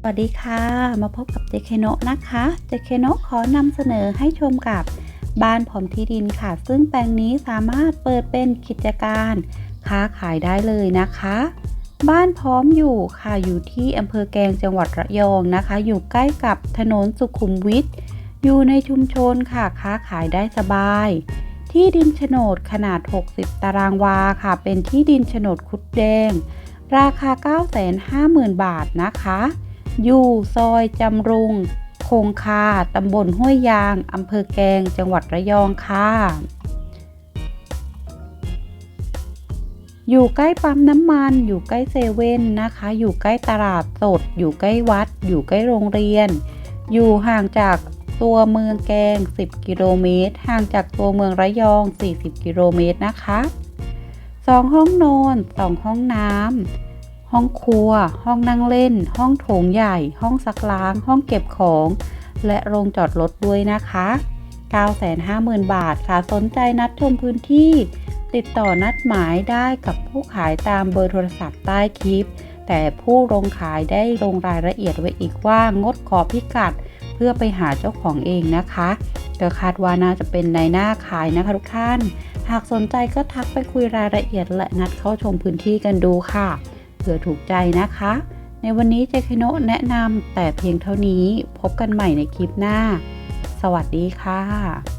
สวัสดีค่ะ มาพบกับเจเคโนะนะคะเจเคโนะขอนำเสนอให้ชมกับบ้านพร้อมที่ดินค่ะ ซึ่งแปลงนี้สามารถเปิดเป็นกิจการ ค้าขายได้เลยนะคะ บ้านพร้อมอยู่ค่ะอยู่ที่อำเภอแกงจังหวัดระยองนะคะ อยู่ใกล้กับถนนสุขุมวิทอยู่ในชุมชนค่ะค้าขายได้สบาย ที่ดินโฉนดขนาด 60 ตารางวาค่ะ เป็นที่ดินโฉนดคุดแดง ราคา 950,000 บาทนะคะ อยู่ซอยจำรุง คงคาตำบลห้วยยางอำเภอแกง จังหวัดระยองค่ะ อยู่ใกล้ปั๊มน้ำมัน อยู่ใกล้เซเว่นนะคะ อยู่ใกล้ตลาดสด อยู่ใกล้วัด อยู่ใกล้โรงเรียน อยู่ห่างจากตัวเมืองแกง 10 กิโลเมตร ห่างจากตัวเมืองระยอง 40 กิโลเมตรนะคะสองห้องนอนสองห้องน้ำ ห้องครัว ห้องนั่งเล่น ห้องโถงใหญ่ ห้องซักล้าง ห้องเก็บของ และโรงจอดรถด้วยนะคะ 950,000 บาทค่ะ สนใจนัดชมพื้นที่ ติดต่อนัดหมายได้กับผู้ขายตามเบอร์โทรศัพท์ใต้คลิป แต่ผู้ลงขายได้ลงรายละเอียดไว้อีกว่างดขอพิกัด เพื่อไปหาเจ้าของเองนะคะก็คาดว่าน่าจะเป็นในหน้าขายนะคะทุกท่าน หากสนใจก็ทักไปคุยรายละเอียดและนัดเข้าชมพื้นที่กันดูค่ะ ผื่อถูกใจนะคะ ในวันนี้เจคโนแนะนำแต่เพียงเท่านี้พบกันใหม่ในคลิปหน้า สวัสดีค่ะ